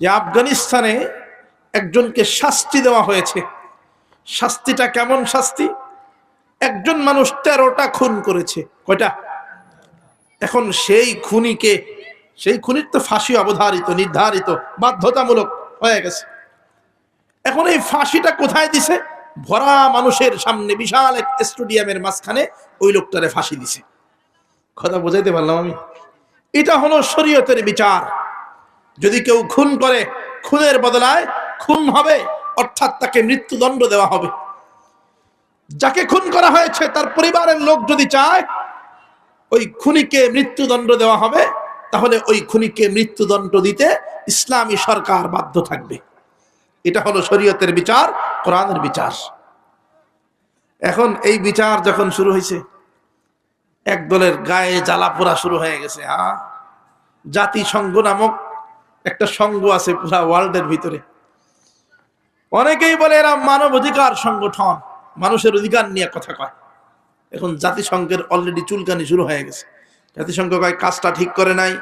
যে আফগানিস্তানে একজনকে শাস্তি দেওয়া হয়েছে। শাস্তিটা কেমন শাস্তি? একজন মানুষ তেরোটা খুন করেছে। কয়টা? এখন সেই খুনিকে, সেই খুনির তো ফাঁসি অবধারিত, নির্ধারিত, বাধ্যতামূলক হয়ে গেছে। এখন এই ফাঁসিটা কোথায় দিছে? ভরা মানুষের সামনে বিশাল এক স্টেডিয়ামের মাঝখানে ওই লোকটারে ফাঁসি দিছে। কথা বোঝাইতে পারলাম আমি? এটা হলো শরীয়তের বিচার। যদি কেউ খুন করে, খুনের বদলায় খুন হবে, অর্থাৎ তাকে মৃত্যুদণ্ড দেওয়া হবে। যাকে খুন করা হয়েছে, তার পরিবারের লোক যদি চায়, ওই খুনিকে মৃত্যুদণ্ড দেওয়া হবে, তাহলে ওই খুনিকে মৃত্যুদণ্ড দিতে ইসলামী সরকার বাধ্য থাকবে। এটা হলো শরীয়তের বিচার, কোরআনের বিচার। এখন এই বিচার যখন শুরু হয়েছে, এক দলের গায়ে জ্বালা পোড়া শুরু হয়ে গেছে হ্যাঁ? জাতিসংঘ নামক একটা সংঘ আছে পুরা ওয়ার্ল্ডের ভিতরে। অনেকেই বলে এরা মানব অধিকার সংগঠন, মানুষের অধিকার নিয়ে কথা কয়। এখন জাতিসংঘের অলরেডি চুলকানি শুরু হয়ে গেছে। জাতিসংঘ কয়, কাজটা ঠিক করে নাই।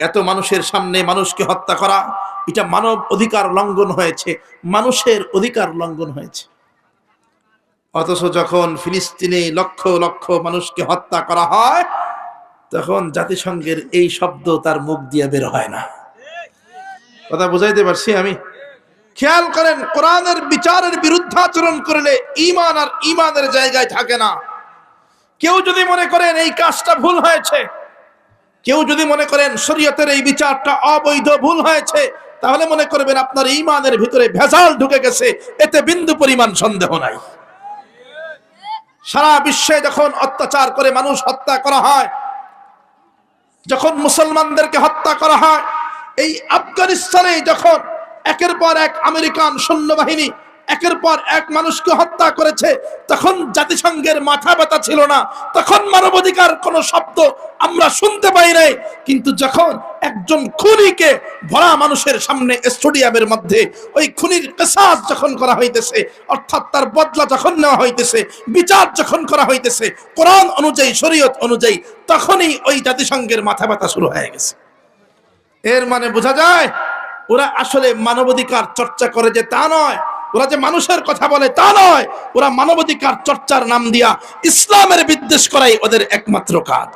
এত মানুষের সামনে মানুষকে হত্যা করা, এটা মানব অধিকার লঙ্ঘন হয়েছে। মানুষের অধিকার লঙ্ঘন হয়েছে। অথচ যখন ফিলিস্তিনে লক্ষ লক্ষ মানুষকে হত্যা করা হয়, তখন জাতিসংঘের এই শব্দ তার মুখ দিয়ে বের হয় না। কথা বুঝাইতে পারছি আমি। খেয়াল করেন, কোরআনের বিচারের বিরুদ্ধাচরণ করলে ইমান আর ইমানের জায়গায় থাকে না। কেউ যদি মনে করেন এই কাজটা ভুল হয়েছে, কেউ যদি মনে করেন শরীয়তের এই বিচারটা অবৈধ ভুল হয়েছে, তাহলে মনে করবেন আপনার ইমানের ভিতরে ভেজাল ঢুকে গেছে, এতে বিন্দু পরিমাণ সন্দেহ নাই। সারা বিশ্বে যখন অত্যাচার করে মানুষ হত্যা করা হয়, যখন মুসলমানদেরকে হত্যা করা হয় এই আফগানিস্তানে যখন একের পর এক আমেরিকান সৈন্যবাহিনী, একের পর এক মানুষকে হত্যা করেছে, তখন জাতিসংঘের মাথা ব্যথা ছিল না। তখন মানবাধিকার কোন শব্দ আমরা শুনতে পাই নাই। কিন্তু যখন একজন খুনিকে ভরা মানুষের সামনে স্টেডিয়ামের মধ্যে, ওই খুনির কেসাস যখন করা হইতেছে, অর্থাৎ তার বদলা যখন নেওয়া হইতেছে, বিচার যখন করা হইতেছে, কোরআন অনুযায়ী, শরীয়ত অনুযায়ী, তখনই ওই জাতিসংঘের মাথা ব্যথা শুরু হয়ে গেছে। এর মানে বোঝা যায়, ওরা আসলে মানবাধিকার চর্চা করে যে তা নয়। ওরা যে মানুষের কথা বলে তা নয়। ওরা মানবাধিকার চর্চার নাম দিয়া ইসলামের বিদ্বেষ করাই ওদের একমাত্র কাজ।